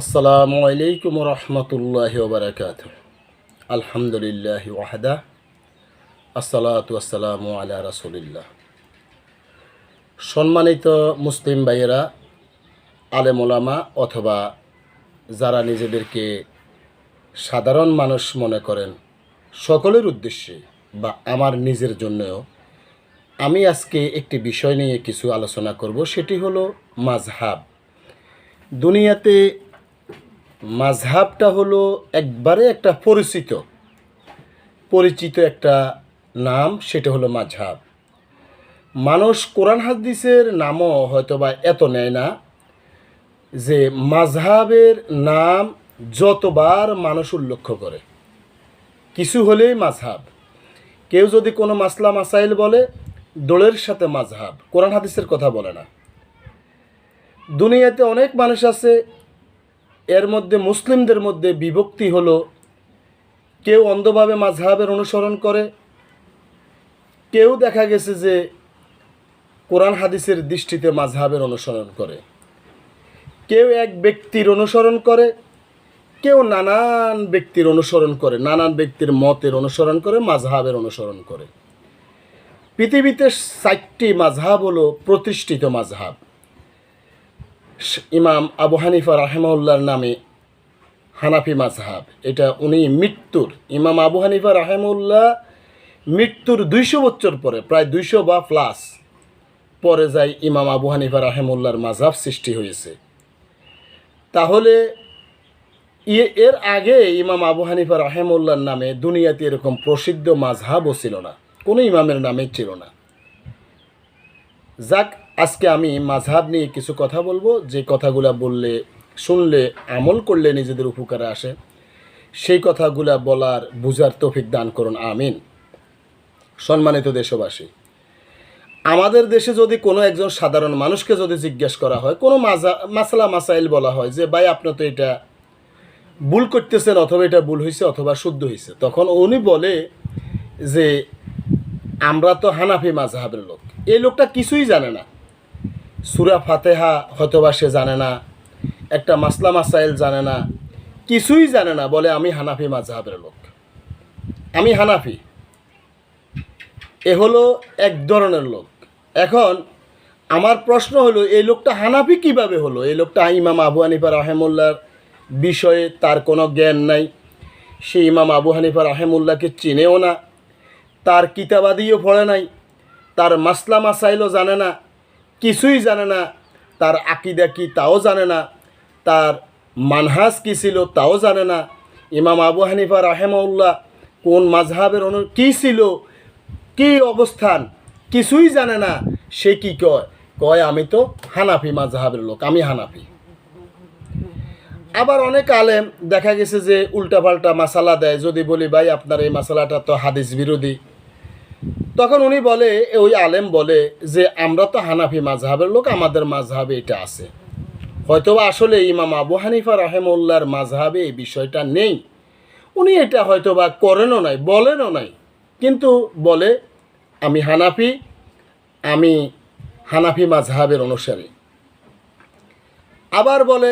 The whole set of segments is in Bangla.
আসসালামু আলাইকুম রহমতুল্লাহ বারকাত আলহামদুলিল্লাহ ওয়াহাদা, আসসালাতু আসসালামু আলা রাসুলিল্লাহ। সম্মানিত মুসলিম ভাইয়েরা আলেমোলামা অথবা যারা নিজেদেরকে সাধারণ মানুষ মনে করেন, সকলের উদ্দেশ্যে বা আমার নিজের জন্যও, আমি আজকে একটি বিষয় নিয়ে কিছু আলোচনা করব। সেটি হলো মাঝহাব দুনিয়াতে মাঝহাবটা হলো একবারে একটা পরিচিত। পরিচিত একটা নাম, সেটা হলো মাঝহাব। মানুষ কোরআন হাদিসের নামও হয়তো বা এত নেয় না যে মাঝহাবের নাম যতবার মানুষ উল্লেখ করে। কিছু হলেই মাঝহাব। কেউ যদি কোনো মাসলা মাসাইল বলে, দোলের সাথে মাঝহাব, কোরআন হাদিসের কথা বলে না। দুনিয়াতে অনেক মানুষ আছে এর মধ্যে মুসলিমদের মধ্যে বিভক্তি হলো, কেউ অন্ধভাবে মাঝহাবের অনুসরণ করে। কেউ দেখা গেছে যে কোরআন হাদিসের দৃষ্টিতে মাঝহাবের অনুসরণ করে। কেউ এক ব্যক্তির অনুসরণ করে, কেউ নানান ব্যক্তির অনুসরণ করে, নানান ব্যক্তির মতের অনুসরণ করে, মাঝহাবের অনুসরণ করে। পৃথিবীতে চারটি মাঝহাব হলো প্রতিষ্ঠিত মাঝহাব। ইমাম আবু হানিফা রাহেমউল্লার নামে হানাফি মাঝহাব এটা উনি মৃত্যুর, ইমাম আবু হানিফা রাহেমউল্লাহ মৃত্যুর দুইশো বছর পরে, প্রায় দুইশো বা প্লাস পরে যায় ইমাম আবু হানিফা রাহেমউল্লার মাঝহাব সৃষ্টি হয়েছে। তাহলে ইয়ে এর আগে ইমাম আবু হানিফা রাহেমউল্লার নামে দুনিয়াতে এরকম প্রসিদ্ধ মাঝহাবও ছিল না। কোনো ইমামের নামে ছিল না। যাক আজকে আমি মাঝহাব নিয়ে কিছু কথা বলব। যে কথাগুলা বললে, শুনলে, আমল করলে নিজেদের উপকারে আসে, সেই কথাগুলা বলার বুঝার তৌফিক দান করুন। আমিন। সম্মানিত দেশবাসী, আমাদের দেশে যদি কোনো একজন সাধারণ মানুষকে যদি জিজ্ঞেস করা হয়, কোনো মাজা, মাসালা, মাসাইল বলা হয় যে, ভাই, আপনি তো এটা ভুল করতেছেন, অথবা এটা ভুল হয়েছে অথবা শুদ্ধ হয়েছে তখন উনি বলে যে, আমরা তো হানাফি মাঝহাবের লোক। এই লোকটা কিছুই জানে না। সুরা ফাতেহা হয়তোবা সে জানে না, একটা মাসলা মাসাইল জানে না, কিছুই জানে না, বলে আমি হানাফি মাঝহাবের লোক। আমি হানাফি। এ হলো এক ধরনের লোক। এখন আমার প্রশ্ন হলো, এই লোকটা হানাফি কীভাবে হলো? এই লোকটা ইমাম আবু হানিফা রাহেমুল্লার বিষয়ে তার কোনো জ্ঞান নাই। সে ইমাম আবু হানিফা রাহেমুল্লাহকে চিনেও না, তার কিতাবাদিও পড়ে নাই, তার মাসলা মাসাইলও জানে না কিছুই জানে না। তার আকিদা কি তাও জানে না। তার মানহাজ কী ছিল তাও জানে না। ইমাম আবু হানিফা রাহেমউল্লাহ কোন মাঝহাবের অনু, কী ছিল? কি অবস্থান? কিছুই জানে না। সে কি কয়? কয়, আমি তো হানাফি মাঝহাবের লোক, আমি হানাফি। আবার অনেক আলেম দেখা গেছে যে উল্টাপাল্টা মাসালা দেয়। যদি বলি, ভাই, আপনার এই মাসালাটা তো হাদিস বিরোধী। তখন উনি বলে ওই আলেম বলে যে, আমরা তো হানাফি মাঝহাবের লোক, আমাদের মাঝহাবে এটা আছে। হয়তোবা আসলে ইমাম আবু হানিফা রাহেমউল্লার মাঝহাবে এই বিষয়টা নেই। উনি এটা হয়তোবা করেনও নাই, বলেনও নাই। কিন্তু বলে, আমি হানাফি আমি হানাফি মাঝহাবের অনুসারী। আবার বলে,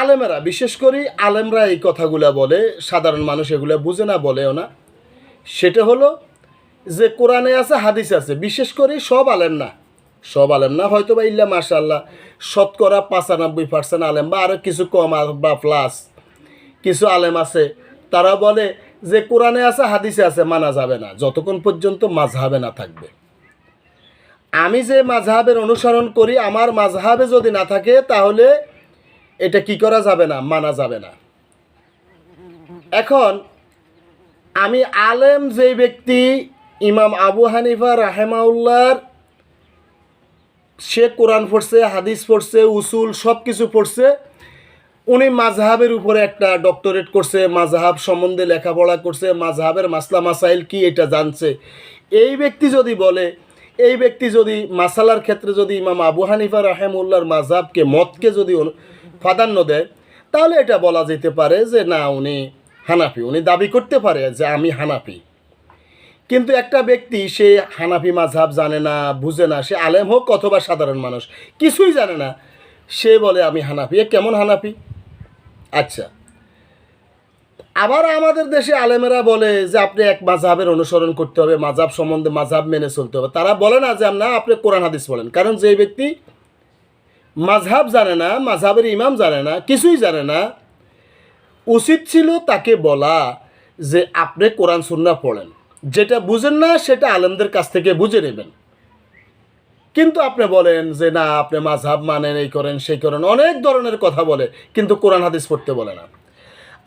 আলেমেরা, বিশেষ করে আলেমরা এই কথাগুলা বলে, সাধারণ মানুষ এগুলো বুঝে না, বলেও না। সেটা হলো যে কোরআনে আছে, হাদিস আছে, বিশেষ করে সব আলেম না। সব আলেম না হয়তো বা ইল্লা মাশাল্লাহ শতকরা পাঁচানব্বই পার্সেন্ট আলেম বা আরও কিছু কম বা প্লাস কিছু আলেম আছে। তারা বলে যে কোরআনে আছে, হাদিসে আছে, মানা যাবে না। যতক্ষণ পর্যন্ত মাঝহাবে না থাকবে। আমি যে মাঝহাবের অনুসরণ করি, আমার মাঝহাবে যদি না থাকে, তাহলে এটা কি করা যাবে না, মানা যাবে না। এখন, আমি আলেম যে ব্যক্তি ইমাম আবু হানিফা রাহেমাউল্লার, সে কোরআন পড়ছে, হাদিস পড়ছে, উসুল সব কিছু পড়ছে। উনি মাঝহাবের উপরে একটা ডক্টরেট করছে মাঝহাব সম্বন্ধে লেখাপড়া করছে মাঝহাবের মাসলা মাসাইল কি এটা জানছে। এই ব্যক্তি যদি বলে, এই ব্যক্তি যদি মাসালার ক্ষেত্রে যদি ইমাম আবু হানিফা রাহেমউল্লার মাঝহাবকে মতকে যদি প্রাধান্য দেয়, তাহলে এটা বলা যেতে পারে যে, না, উনি হানাফি, উনি দাবি করতে পারে যে, আমি হানাফি। কিন্তু একটা ব্যক্তি, সে হানাফি মাঝহাব জানে না, বুঝে না, সে আলেম হোক অথবা সাধারণ মানুষ, কিছুই জানে না, সে বলে, আমি হানাফি। এ কেমন হানাফি? আচ্ছা। আবার আমাদের দেশে আলেমেরা বলে যে, আপনি এক মাঝহাবের অনুসরণ করতে হবে, মাঝহাব সম্বন্ধে মাঝহাব মেনে চলতে হবে। তারা বলে না যে না, আপনি কোরআন, হাদিস বলেন। কারণ যে ব্যক্তি মাঝহাব জানে না, মাঝহাবের ইমাম জানে না, কিছুই জানে না, উচিত ছিল তাকে বলা যে, আপনি কোরআন সুন্না পড়েন। যেটা বুঝেন না, সেটা আলেমদের কাছ থেকে বুঝে নেবেন। কিন্তু আপনি বলেন যে, না, আপনি মাঝহাব মানেন, এই করেন, সেই করেন। অনেক ধরনের কথা বলে, কিন্তু কোরআন হাদিস পড়তে বলে না।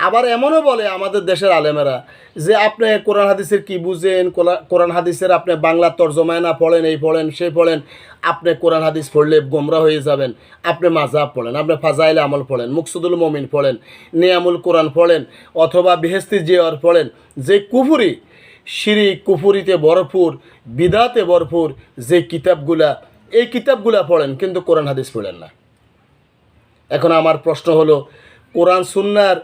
আবার এমনও বলে আমাদের দেশের আলেমেরা যে, আপনি কোরআন হাদিসের কি বুঝেন? কোরআন হাদিসের আপনি বাংলা তর্জমায় না পড়েন, এই পড়েন সেই পড়েন। আপনি কোরআন হাদিস পড়লে গোমরা হয়ে যাবেন। আপনি মাঝহাব পড়েন, আপনি ফাজাইল আমল পড়েন, মুকসুদুল মমিন পড়েন, নিয়ামুল কোরআন পড়েন, অথবা বেহেস্তি জিয়র পড়েন। যে কুফুরি শিরি কুফুরিতে ভরপুর বিদাতে ভরপুর যে কিতাবগুলা, এই কিতাবগুলা পড়েন, কিন্তু কোরআন হাদিস পড়েন না। এখন আমার প্রশ্ন হলো, কোরআন সুন্নার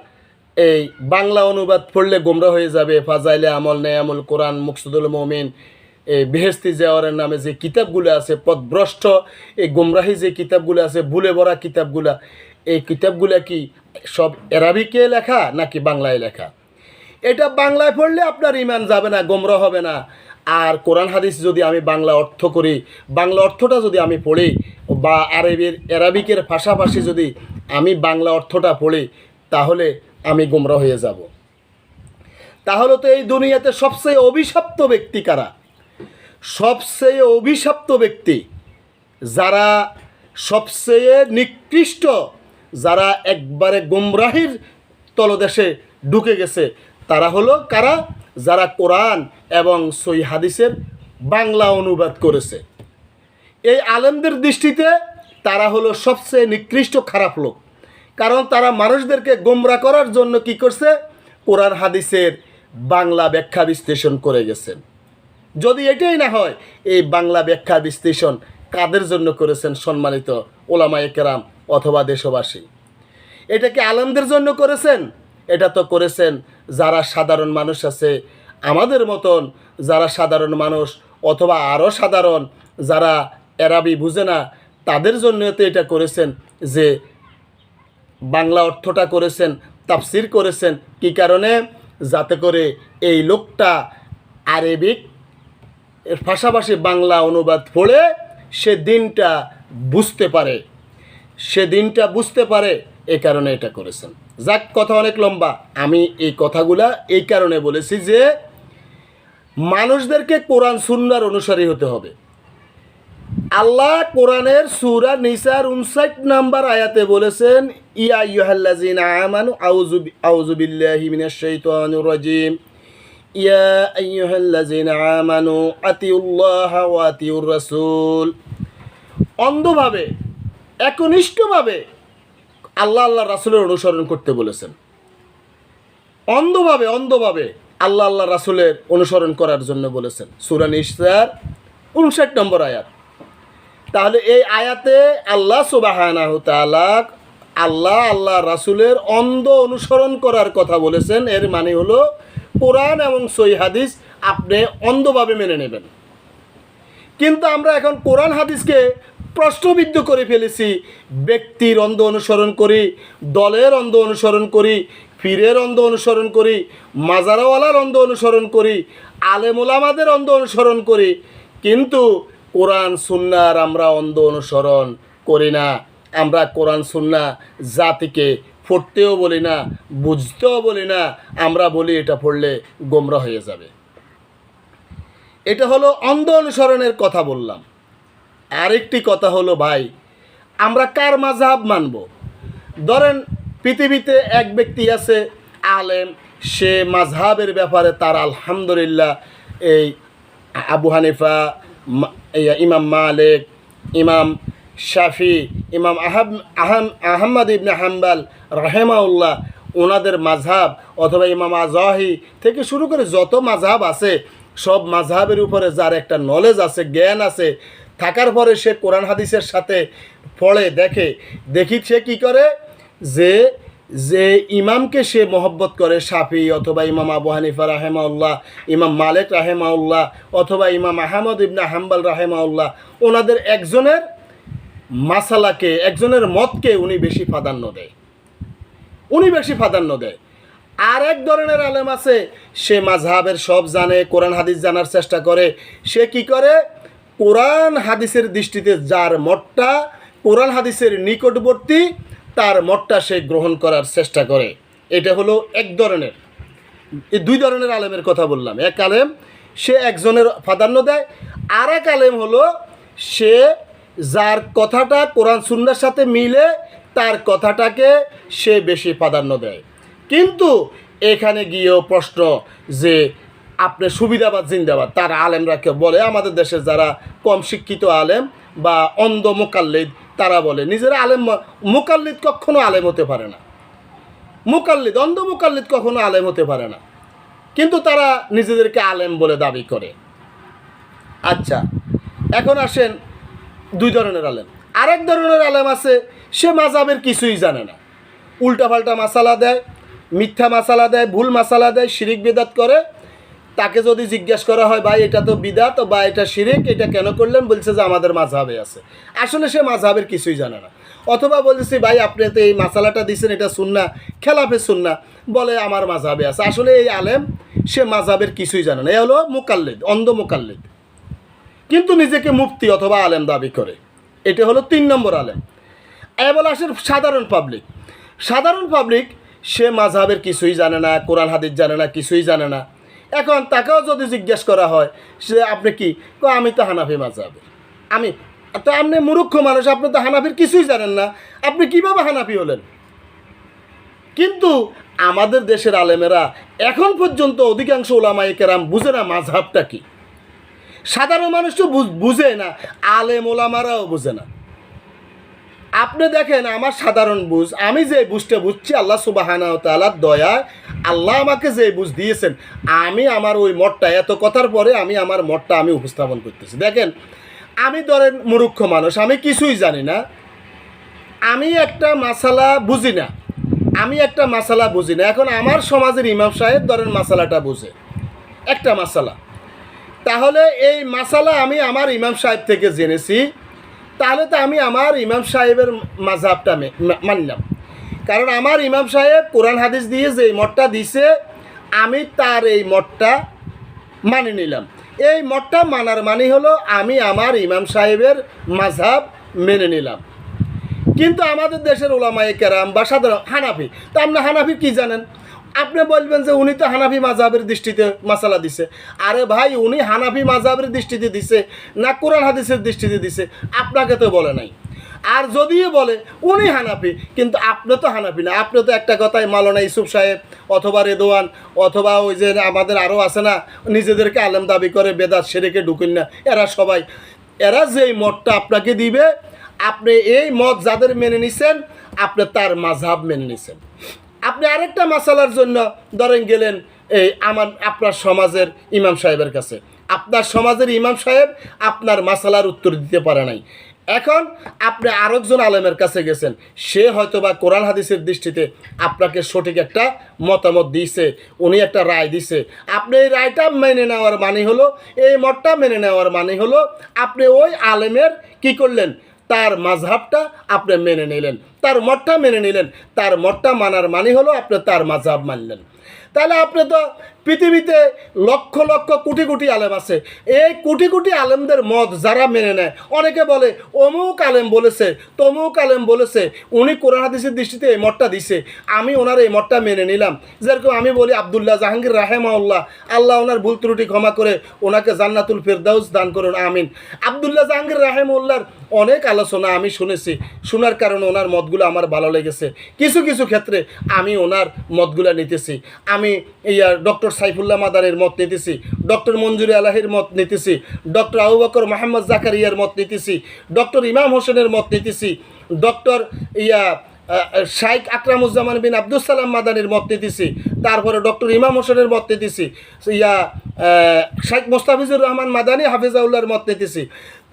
এই বাংলা অনুবাদ পড়লে গোমরা হয়ে যাবে, ফাজাইলে আমল, নেয়ামুল, কোরআন, মুকসুদুল মমিন, এই বেহেস্তি জেওয়ারের নামে যে কিতাবগুলো আছে পথভ্রষ্ট এই গোমরাহি যে কিতাবগুলো আছে, ভুলে ভরা কিতাবগুলা, এই কিতাবগুলা কি সব এরাবিকে লেখা নাকি বাংলায় লেখা? এটা বাংলায় পড়লে আপনার ইমান যাবে না, গোমরা হবে না। আর কোরআন হাদিস যদি আমি বাংলা অর্থ করি, বাংলা অর্থটা যদি আমি পড়ি, বা আরবির অ্যারাবিকের পাশাপাশি যদি আমি বাংলা অর্থটা পড়ি, তাহলে আমি গোমরা হয়ে যাব। তাহলে তো এই দুনিয়াতে সবচেয়ে অভিশপ্ত ব্যক্তি কারা? সবচেয়ে অভিশপ্ত ব্যক্তি যারা সবচেয়ে নিকৃষ্ট, যারা একবারে গুমরাহির তলদেশে ঢুকে গেছে তারা হলো কারা? যারা কোরআন এবং সই হাদিসের বাংলা অনুবাদ করেছে। এই আলেমদের দৃষ্টিতে তারা হলো সবচেয়ে নিকৃষ্ট খারাপ লোক। কারণ তারা মানুষদেরকে গোমরা করার জন্য কি করছে? কোরআন, হাদিসের বাংলা ব্যাখ্যা বিশ্লেষণ করে গেছেন যদি এটাই না হয়, এই বাংলা ব্যাখ্যা বিশ্লেষণ কাদের জন্য করেছেন সম্মানিত ওলামায়ে কেরাম অথবা দেশবাসী? এটা কি আলমদের জন্য করেছেন? এটা তো করেছেন যারা সাধারণ মানুষ আছে। আমাদের মতন যারা সাধারণ মানুষ অথবা আরও সাধারণ যারা এরাবি বুঝে না, তাদের জন্য তো এটা করেছেন যে বাংলা অর্থটা করেছেন, তাফসির করেছেন। কি কারণে? যাতে করে এই লোকটা আরবিক এর পাশাপাশি বাংলা অনুবাদ পড়ে সে দিনটা বুঝতে পারে। সে দিনটা বুঝতে পারে, এ কারণে এটা করেছেন। যাক, কথা অনেক লম্বা। আমি এই কথাগুলা এই কারণে বলেছি যে মানুষদেরকে কোরআন সুন্নার অনুসারী হতে হবে। আল্লাহ কোরআনের সুরা নিসার উনষাট নাম্বার আয়াতে বলেছেন, ইয়া ইয়ুহাল্লাজিন আমানু আউযু আউযু বিল্লাহি মিনাশ রাজিম। ইয়া আইয়ুহাল্লাজিন আমানু আতিউল্লাহ ওয়া আতিউর অন্ধভাবে, একনিষ্ঠভাবে আল্লাহ আল্লাহ রাসুলের অনুসরণ করতে বলেছেন। অন্ধভাবে অন্ধভাবে আল্লাহ আল্লাহ রাসুলের অনুসরণ করার জন্য বলেছেন। সূরা নিসার উনষাট নম্বর আয়াত। তাহলে এই আয়াতে আল্লাহ সুবাহানাহ তাআলা আল্লাহ আল্লাহ রাসূলের অন্ধ অনুসরণ করার কথা বলেছেন। এর মানে হলো কোরআন এবং সই হাদিস আপনি অন্ধভাবে মেনে নেবেন। কিন্তু আমরা এখন কোরআন হাদিসকে প্রশ্নবিদ্ধ করে ফেলেছি। ব্যক্তির অন্ধ অনুসরণ করি, দলের অন্ধ অনুসরণ করি, পীরের অন্ধ অনুসরণ করি, মাজারাওয়ালার অন্ধ অনুসরণ করি আলেমুলামাদের অন্ধ অনুসরণ করি। কিন্তু কোরআন, সুন্নার আমরা অন্ধ অনুসরণ করি না। আমরা কোরআন, সুন্না জাতিকে পড়তেও বলি না, বুঝতেও বলি না। আমরা বলি এটা পড়লে গোমরা হয়ে যাবে। এটা হলো অন্ধ অনুসরণের কথা বললাম। আরেকটি কথা হলো ভাই, আমরা কার মাঝহাব মানব? ধরেন পৃথিবীতে এক ব্যক্তি আছে, আলেম, সে মাঝহাবের ব্যাপারে তার আলহামদুলিল্লাহ এই আবু হানিফা ইমাম মালিক, ইমাম শাফি, ইমাম আহাব আহাম আহম্মদ ইবনে হাম্বাল রাহেমাউল্লাহ ওনাদের মাঝহাব অথবা ইমাম আজহি থেকে শুরু করে যত মাঝহাব আছে, সব মাঝহাবের উপরে যার একটা নলেজ আছে, জ্ঞান আছে থাকার পরে সে কোরআন হাদিসের সাথে পড়ে, দেখে, দেখি সে কী করে? যে যে ইমামকে সে মহব্বত করে, শাফি অথবা ইমাম আবু হানিফা রাহেমাউল্লাহ, ইমাম মালেক রাহেমাউল্লাহ, অথবা ইমাম আহমদ ইবনা হাম্বাল রাহেমাউল্লাহ, ওনাদের একজনের মাসালাকে, একজনের মতকে উনি বেশি প্রাধান্য দেয়। উনি বেশি প্রাধান্য দেয়। আর এক ধরনের আলেম আছে, সে মাঝহাবের সব জানে, কোরআন হাদিস জানার চেষ্টা করে, সে কি করে? কোরআন হাদিসের দৃষ্টিতে যার মতটা, কোরআন হাদিসের নিকটবর্তী, তার মতটা সে গ্রহণ করার চেষ্টা করে। এটা হলো এক ধরনের। এই দুই ধরনের আলেমের কথা বললাম। এক আলেম, সে একজনের প্রাধান্য দেয়। আর এক আলেম হলো, সে যার কথাটা কোরআন সুন্নার সাথে মিলে, তার কথাটাকে সে বেশি প্রাধান্য দেয়। কিন্তু এখানে গিয়েও প্রশ্ন যে আপনি সুবিধাবাদ জিন্দাবাদ, তার আলেমরা কেউ বলে। আমাদের দেশের যারা কম শিক্ষিত আলেম বা অন্ধ মোকাল্লিদ, তারা বলে, নিজেরা আলেম মোকাল্লিদ কখনো আলেম হতে পারে না। মোকাল্লিদ, অন্ধ মুকাল্লিদ কখনো আলেম হতে পারে না। কিন্তু তারা নিজেদেরকে আলেম বলে দাবি করে। আচ্ছা এখন আসেন দুই ধরনের আলেম। আরেক ধরনের আলেম আছে, সে মাজাবের কিছুই জানে না। উল্টাপাল্টা মাসালা দেয়, মিথ্যা মাসালা দেয়, ভুল মাসালা দেয়, শিরিক বিদাত করে তাকে যদি জিজ্ঞেস করা হয়, ভাই, এটা তো বিদাত বা এটা শিরিক, এটা কেন করলেন? বলছে যে, আমাদের মাঝহাবে আছে। আসলে সে মাঝহাবের কিছুই জানে না। অথবা বলতেছি, ভাই, আপনি তো এই মাসালাটা দিছেন, এটা শুননা খেলাফে শুননা বলে, আমার মাঝহাবে আছে। আসলে এই আলেম, সে মাঝহাবের কিছুই জানে না। এ হলো মোকাল্লিদ, অন্ধ মোকাল্লিদ। কিন্তু নিজেকে মুক্তি অথবা আলেম দাবি করে। এটা হলো তিন নম্বর আলেম। এবার আসেন সাধারণ পাবলিক সাধারণ পাবলিক সে মাঝহাবের কিছুই জানে না, কোরআন, হাদিস জানে না, কিছুই জানে না। এখন তাকেও যদি জিজ্ঞেস করা হয়, সে আপনি কি? আমি তো হানাফি মাঝহাবের আমি, তো আপনি মূর্খ মানুষ, আপনি তো হানাফির কিছুই জানেন না। আপনি কীভাবে হানাফি হলেন? কিন্তু আমাদের দেশের আলেমেরা এখন পর্যন্ত অধিকাংশ ওলামায়ে কেরাম বুঝে না মাঝহাবটা কি। সাধারণ মানুষ তো বুঝে না, আলেম ওলামারাও বুঝে না। আপনি দেখেন আমার সাধারণ বুঝ, আমি যে বুঝটা বুঝছি, আল্লাহ সুবাহানা তালার দয়া আল্লাহ আমাকে যে বুঝ দিয়েছেন, আমি আমার ওই মঠটা, এত কথার পরে আমি আমার মঠটা আমি উপস্থাপন করতেছি। দেখেন, আমি ধরেন মুরুক্ষ মানুষ, আমি কিছুই জানি না। আমি একটা মাসালা বুঝি না। আমি একটা মাসালা বুঝি না। এখন আমার সমাজের ইমাম সাহেব ধরেন মাসালাটা বুঝে। একটা মাসালা। তাহলে এই মাসালা আমি আমার ইমাম সাহেব থেকে জেনেছি। তাহলে তো আমি আমার ইমাম সাহেবের মাঝহাবটা মানলাম। কারণ আমার ইমাম সাহেব কোরআন হাদিস দিয়ে যে মঠটা দিছে, আমি তার এই মঠটা মানে নিলাম। এই মঠটা মানার মানে হলো আমি আমার ইমাম সাহেবের মাঝহাব মেনে নিলাম। কিন্তু আমাদের দেশের ওলামায়ে কেরাম বা সাধারণ হানাফি, তা আপনি হানাফি কী জানেন? আপনি বলবেন যে উনি তো হানাফি মাজাবের দৃষ্টিতে মাসালা দিছে। আরে ভাই, উনি হানাফি মাজাবের দৃষ্টিতে দিছে না কোরআন হাদিসের দৃষ্টিতে দিছে, আপনাকে তো বলে নাই। আর যদিও বলে, উনি হানাফি, কিন্তু আপনি তো হানাফি না। আপনি তো একটা কথাই মালানা ইসুফ সাহেব অথবা রেদোয়ান অথবা ওই যে আমাদের আরও আছে না, নিজেদেরকে আলেম দাবি করে বেদাত সেরেকে ঢুকেন না। এরা সবাই, এরা যেই মতটা আপনাকে দিবে, আপনি এই মত যাদের মেনে নিছেন, আপনি তার মাঝহাব মেনে নিছেন। আরেকটা মাসালার জন্য ধরেন গেলেন এই আমার, আপনার সমাজের ইমাম সাহেবের কাছে। আপনার সমাজের ইমাম সাহেব আপনার মাসালার উত্তর দিতে পারে নাই। এখন আপনি আরেকজন আলেমের কাছে গেছেন, সে হয়তো বা কোরআন হাদিসের দৃষ্টিতে আপনাকে সঠিক একটা মতামত দিয়েছে, উনি একটা রায় দিছে আপনি এই রায়টা মেনে নেওয়ার মানে হলো, এই মতটা মেনে নেওয়ার মানে হলো, আপনি ওই আলেমের কি করলেন? তার মাঝহাবটা আপনি মেনে নিলেন। তার মঠটা মেনে নিলেন। তার মঠটা মানার মানে হলো আপনি তার মাঝহাব মানলেন। তাহলে আপনি তো পৃথিবীতে লক্ষ লক্ষ কোটি কোটি আলেম আছে। এই কোটি কোটি আলেমদের মত যারা মেনে নেয়, অনেকে বলে, অমুক আলেম বলেছে, তমুক আলেম বলেছে, উনি কোরআন হাদিসের দৃষ্টিতে এই মতটা দিছে। আমি ওনার এই মতটা মেনে নিলাম। যেরকম আমি বলি, আবদুল্লাহ জাহাঙ্গীর রাহেমাউল্লাহ, আল্লাহ ওনার ভুল ত্রুটি ক্ষমা করে ওনাকে জান্নাতুল ফেরদাউস দান করুন, আমিন। আবদুল্লাহ জাহাঙ্গীর রাহেমউল্লাহর অনেক আলোচনা আমি শুনেছি। শোনার কারণে ওনার মতগুলো আমার ভালো লেগেছে। কিছু কিছু ক্ষেত্রে আমি ওনার মতগুলো নিতেছি। আমি ইয়া, ডক্টর সাইফুল্লাহ মাদারের মত নিতেছি, ডক্টর মঞ্জুরি আলাহির মত নিতেছি, ডক্টর আবু বকর মোহাম্মদ জাকারিয়ার মত নিতেছি, ডক্টর ইমাম হোসেনের মত নিতেছি, ডক্টর ইয়া শাইখ আকরামুজ্জামান বিন আব্দুল সালাম মাদানির মত নিতেছি, তারপরে ডক্টর ইমাম হোসেনের মত নিতেছি, ইয়া শাইখ মোস্তাফিজুর রহমান মাদানি হাফিজাউল্লাহর মত নিতেছি।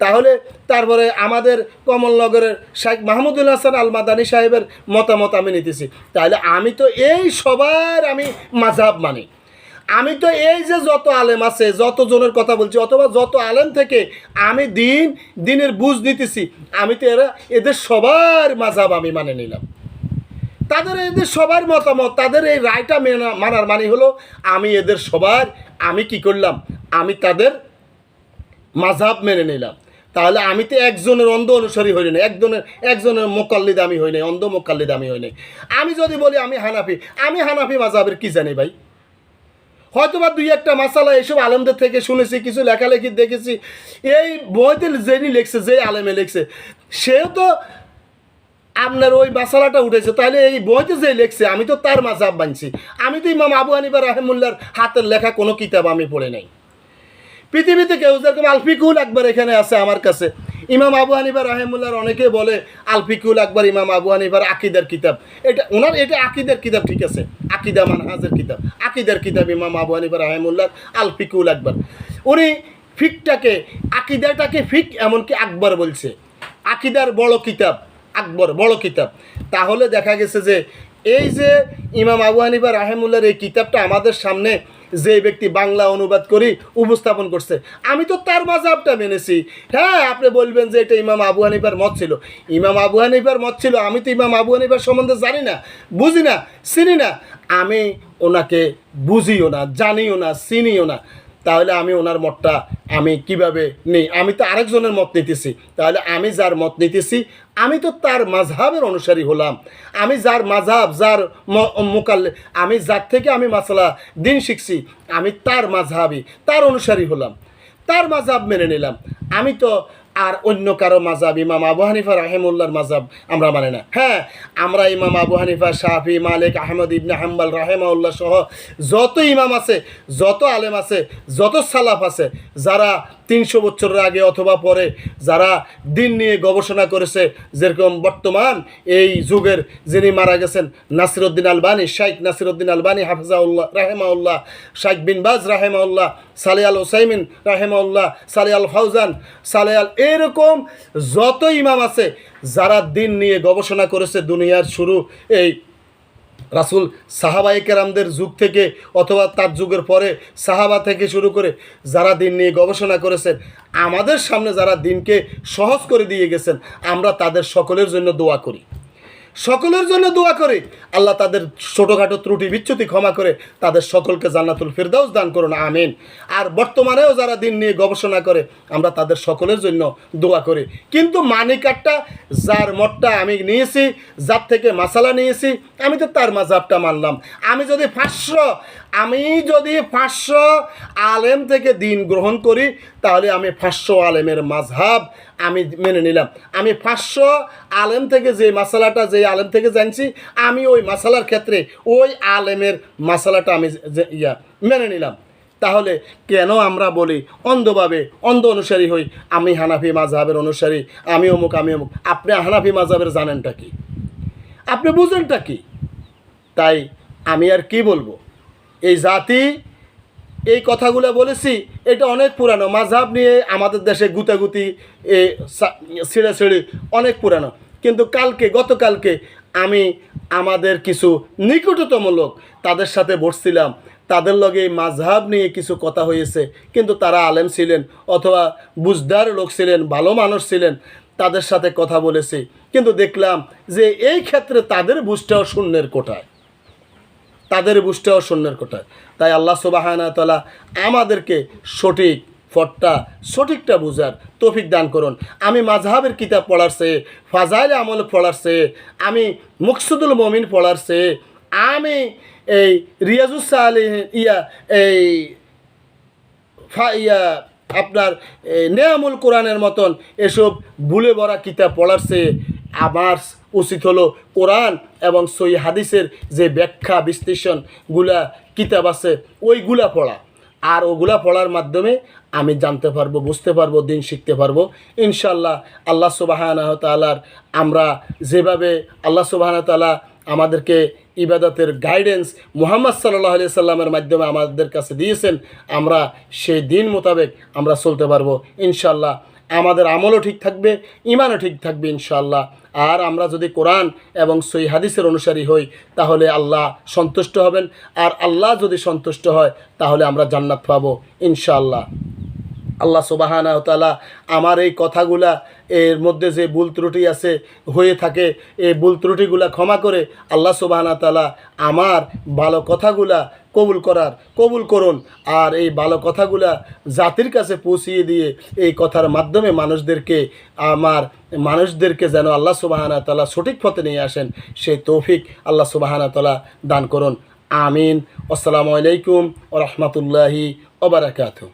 তাহলে তারপরে আমাদের কমলনগরের শাইখ মাহমুদুল হাসান আল মাদানি সাহেবের মতামত আমি নিতেছি। তাহলে আমি তো এই সবার আমি মাঝাব মানি। আমি তো এই যে যত আলেম আছে যত জনের কথা বলছি, অথবা যত আলেম থেকে আমি দিন, দিনের বুঝ নিতেছি আমি তো এরা, এদের সবার মাঝাব আমি মানে নিলাম। তাদের এদের সবার মতামত, তাদের এই রায়টা মেনা, মানার মানে হলো, আমি এদের সবার, আমি কি করলাম, আমি তাদের মাঝাব মেনে নিলাম। তাহলে আমি তো একজনের অন্ধ অনুসারী হই না একজনের একজনের মোকাল্লিদ আমি হই নাই, অন্ধ মোকাল্লিদ আমি হই নাই। আমি যদি বলি আমি হানাফি আমি হানাফি মাঝাবের কি জানি ভাই? হয়তো বা দুই একটা মাসালা এইসব আলেমদের থেকে শুনেছি, কিছু লেখালেখি দেখেছি। এই বইতে যেই লিখছে, যে আলেমে লিখছে। সেও তো আপনার ওই মাসালাটা উঠেছে। তাহলে এই বইতে যে লিখছে, আমি তো তার মাঝাব বানছি আমি তো ইমাম আবু আনিবা রাহেমুল্লার হাতের লেখা কোনো কিতাব আমি পড়ে নাই। পৃথিবীতে কেউ যেরকম আলফিকুল একবার এখানে আছে আমার কাছে। ইমাম আবু হানিফা রাহেমুল্লার অনেকে বলে আলফিকুল আকবর, ইমাম আবু হানিফার আকিদার কিতাব। এটা ওনার, এটা আকিদার কিতাব ঠিক আছে। আকিদা মানহাজের কিতাব। আকিদার কিতাব ইমাম আবু হানিফা রাহেমুল্লার আলফিকুল আকবর। উনি ফিকটাকে, আকিদাটাকে ফিক এমনকি আকবর বলছে। আকিদার বড় কিতাব, আকবর বড় কিতাব। তাহলে দেখা গেছে যে, এই যে ইমাম আবু হানিফা রাহেমুল্লার এই কিতাবটা আমাদের সামনে যে ব্যক্তি বাংলা অনুবাদ করি, উপস্থাপন করছে। আমি তো তার মাঝাবটা মেনেছি। হ্যাঁ আপনি বলবেন যে এটা ইমাম আবু হানিফার মত ছিল। ইমাম আবু হানিফার মত ছিল, আমি তো ইমাম আবু হানিফার সম্বন্ধে জানি না, বুঝি না, চিনি না। আমি ওনাকে বুঝিও না, জানিও না, চিনিও না। তাহলে আমি ওনার মতটা আমি কীভাবে নেই? আমি তো আরেকজনের মত নিতেছি। তাহলে আমি যার মত নিতেছি আমি তো তার মাঝহাবের অনুসারী হলাম। আমি যার মাঝহাব, যার মোকাল আমি যার থেকে আমি মাসালা দিন শিখছি, আমি তার মাঝহাবি, তার অনুসারী হলাম। তার মাঝহাব মেনে নিলাম। আমি তো আর অন্য কারও মাজাব ইমাম আবু হানিফা রাহেমুল্লার মাজাব আমরা মানে না। হ্যাঁ আমরা ইমাম আবু হানিফা শাহি মালিক, আহমদ ইবনে হাম্বাল রাহেমাউল্লাহ সহ যত ইমাম আছে, যত আলেম আছে, যত সালাফ আছে, যারা তিনশো বছরের আগে অথবা পরে যারা দিন নিয়ে গবেষণা করেছে, যেরকম বর্তমান এই যুগের যিনি মারা গেছেন নাসিরুদ্দিন আলবানী, শাইখ নাসিরুদ্দিন আলবানী হাফিজাউল্লাহ রাহেমাউল্লাহ শাইখ বিন বাজ রাহেমাউল্লাহ সালে আল ওসাইমিন রাহেমাউল্লাহ সালে আল ফাউজান সালে আল এরকম যত ইমাম আছে, যারা দিন নিয়ে গবেষণা করেছে, দুনিয়ার শুরু, এই রাসুল সাহাবাইকেরামদের যুগ থেকে অথবা তার যুগের পরে সাহাবা থেকে শুরু করে যারা দিন নিয়ে গবেষণা করেছেন, আমাদের সামনে যারা দিনকে সহজ করে দিয়ে গেছেন, আমরা তাদের সকলের জন্য দোয়া করি। সকলের জন্য দোয়া করি। আল্লাহ তাদের ছোটোখাটো ত্রুটি বিচ্যুতি ক্ষমা করে তাদের সকলকে জান্নাতুল ফিরদাউস দান করুন, আমিন। আর বর্তমানেও যারা দিন নিয়ে গবেষণা করে, আমরা তাদের সকলের জন্য দোয়া করি। কিন্তু মানিকারটা যার মঠটা আমি নিয়েছি, যার থেকে মাসালা নিয়েছি, আমি তো তার মাঝাবটা মানলাম। আমি যদি পাঁচশো আমি যদি পাঁচশো আলেম থেকে দিন গ্রহণ করি, তাহলে আমি পাঁচশো আলেমের মাঝহাব আমি মেনে নিলাম। আমি পাঁচশো আলেম থেকে যে মাসালাটা, যে আলেম থেকে জানছি, আমি ওই মাসালার ক্ষেত্রে ওই আলেমের মাসালাটা আমি ইয়া মেনে নিলাম। তাহলে কেন আমরা বলি অন্ধভাবে, অন্ধ অনুসারী হই? আমি হানাফি মাঝহাবের অনুসারী আমি অমুক আমি অমুক। আপনি হানাফি মাঝহাবের জানেনটা কি? আপনি বুঝেনটা কি? তাই আমি আর কি বলব? এই জাতি, এই কথাগুলো বলেছি, এটা অনেক পুরানো। মাঝহাব নিয়ে আমাদের দেশে গুতাগুতি ছিঁড়ে ছিঁড়ে অনেক পুরানো। কিন্তু কালকে, গতকালকে আমি আমাদের কিছু নিকটতম লোক তাদের সাথে বসছিলাম। তাদের লগে মাঝহাব নিয়ে কিছু কথা হয়েছে। কিন্তু তারা আলেম ছিলেন অথবা বুঝদার লোক ছিলেন, ভালো মানুষ ছিলেন, তাদের সাথে কথা বলেছি। কিন্তু দেখলাম যে এই ক্ষেত্রে তাদের বুঝটাও শূন্যের কোঠায়। তাদের বুঝটাও শূন্যের কোঠায় তাই আল্লাহ সুবাহানা তালা আমাদেরকে সঠিক ফটটা সঠিকটা বুঝার তৌফিক দান করুন। আমি মাঝহাবের কিতাব পড়ার চেয়ে, ফাজাইল আমল পড়ার আমি মুকসুদুল মমিন পড়ার আমি এই রিয়াজুসা আলী ইয়া, এই ইয়া আপনার নেয়ামুল কোরআনের মতন এসব ভুলে ভরা কিতাব পড়ার আমার উচিত হলো কোরআন এবং সই হাদিসের যে ব্যাখ্যা বিশ্লেষণগুলা কিতাব আছে, ওইগুলা পড়া। আর ওগুলা পড়ার মাধ্যমে আমি জানতে পারব, বুঝতে পারব, দিন শিখতে পারব। ইনশাল্লাহ আল্লাহ সুবাহানা তালার আমরা যেভাবে আল্লাহ সুবাহানা তালা আমাদেরকে ইবাদতের গাইডেন্স মোহাম্মদ সাল্লাহ আলিয়া সাল্লামের মাধ্যমে আমাদের কাছে দিয়েছেন, আমরা সেই দিন মোতাবেক আমরা চলতে পারব। ইনশাল্লাহ আমাদের আমলও ঠিক থাকবে ইমানও ঠিক থাকবে ইনশাআল্লাহ। আর আমরা যদি কোরআন এবং সই হাদিসের অনুসারী হই, তাহলে আল্লাহ সন্তুষ্ট হবেন। আর আল্লাহ যদি সন্তুষ্ট হয়, তাহলে আমরা জান্নাত পাবো, ইনশাআল্লাহ। আল্লাহ সুবাহানা তালা আমার এই কথাগুলা এর মধ্যে যে ভুল ত্রুটি আছে, হয়ে থাকে, এই ভুল ত্রুটিগুলা ক্ষমা করে আল্লাহ সুবাহানা তালা আমার ভালো কথাগুলা কবুল করার, কবুল করুন। আর এই ভালো কথাগুলা জাতির কাছে পৌঁছিয়ে দিয়ে এই কথার মাধ্যমে মানুষদেরকে, আমার মানুষদেরকে যেন আল্লাহ সুবাহানা তালা সঠিক পথে নিয়ে আসেন, সেই তৌফিক আল্লাহ সুবাহানা তালা দান করুন। আমিন। আসসালামু আলাইকুম রহমতুল্লাহি ওবরাকাতু